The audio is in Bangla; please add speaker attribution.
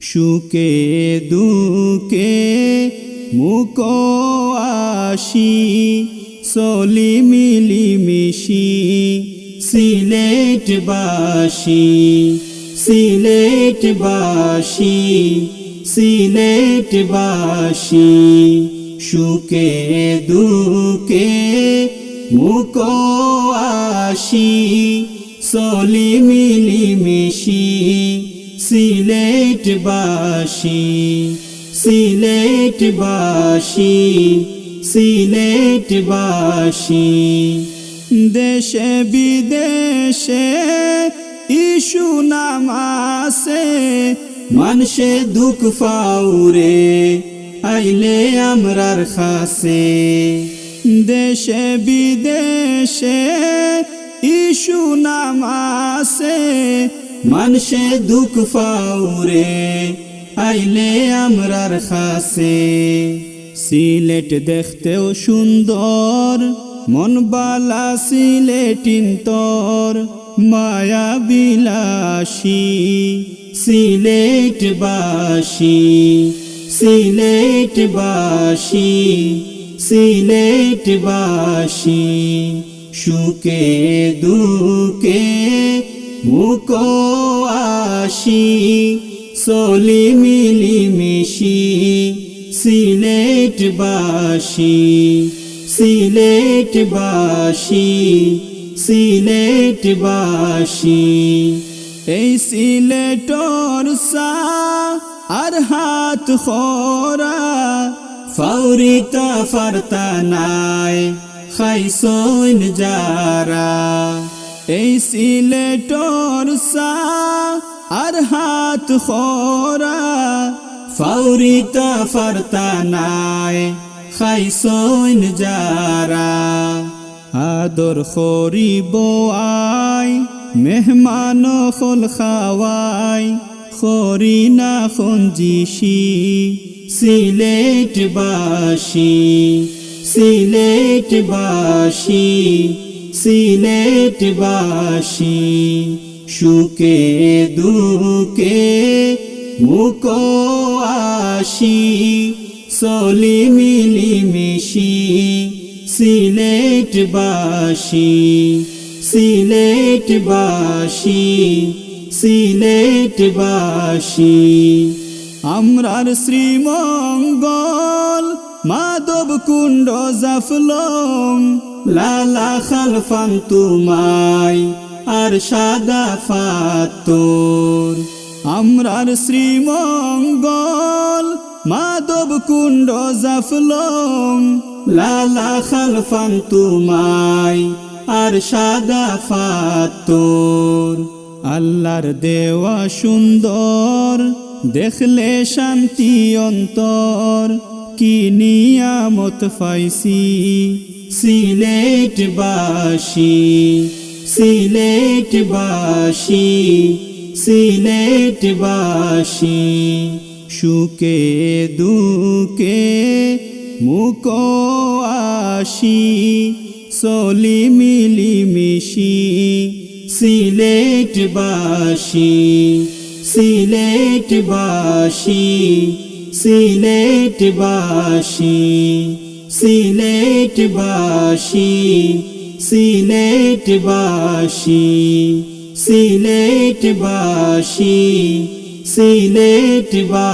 Speaker 1: সুকে দুকে মুক আসি, সলি মিলি মিশি সিলেট বাসি সিলেট বাসি সিলেট বাসি। সুকে দুকে মুক আসি, সলি মিলি মিশি সিলেট বাসি সিলেট বাসি সিলেট বাসি দেশে বিদেশে ইস্যু নামাসে, মানুষে দুঃখ ফাউরে, আইলে আমরার খাসে। দেশে বিদেশে ইস্যু নামাসে মানুষে দুঃখ ফাউরে আইলে আমরার খাসে সিলেট দেখতেও সুন্দর, মন বালা সিলেটিন তর, মায়া বিলাসী। সিলেট বাসি সিলেট বাসি সিলেট বাসি সুকে দুকে মুক আসি, সলি মিলি মিশি সিলেট বাসি সিলেট বাসি সিলেট বাসি। এই সিলেটর সা আর হাত খরা ফাউরিতা ফারতা নাই, খাইসইন যারা। এই সিলেটর সা আর হাত খরা ফাউরিতা ফারতা নাই, খাইসইন যারা। আদর খরিব আই, মেহমান খল খাওয়াই খরি না খঞ্জিসি সিলেট বাসি সিলেট বাসি সিলেটবাসী সুখে, দুঃখে মুখ আসি, সলি মিলি মিশি সিলেটবাসী সিলেটবাসী সিলেটবাসী আমরার শ্রীমঙ্গল মাধব কুণ্ড জাফলম লালা খালফান তুমাই আর সাদা ফাতর। আমরার শ্রীমঙ্গল মাধব কুণ্ড জাফলং। লালা খালফান তুমাই আর সাদা ফাতর। আল্লাহর দেওয়া সুন্দর, দেখলে শান্তি অন্তর। কি নিয়ামত পাইছি? সিলেট বাসি সিলেট বাসি সিলেট বাসি সুকে দুকে মুক আসি, সলি মিলি মিশি সিলেট বাসি সিলেট বাসি সিলেটবাসী সিলেটবাসী সিলেটবাসী সিলেটবাসী সিলেটবাসী সিলেটবাসী।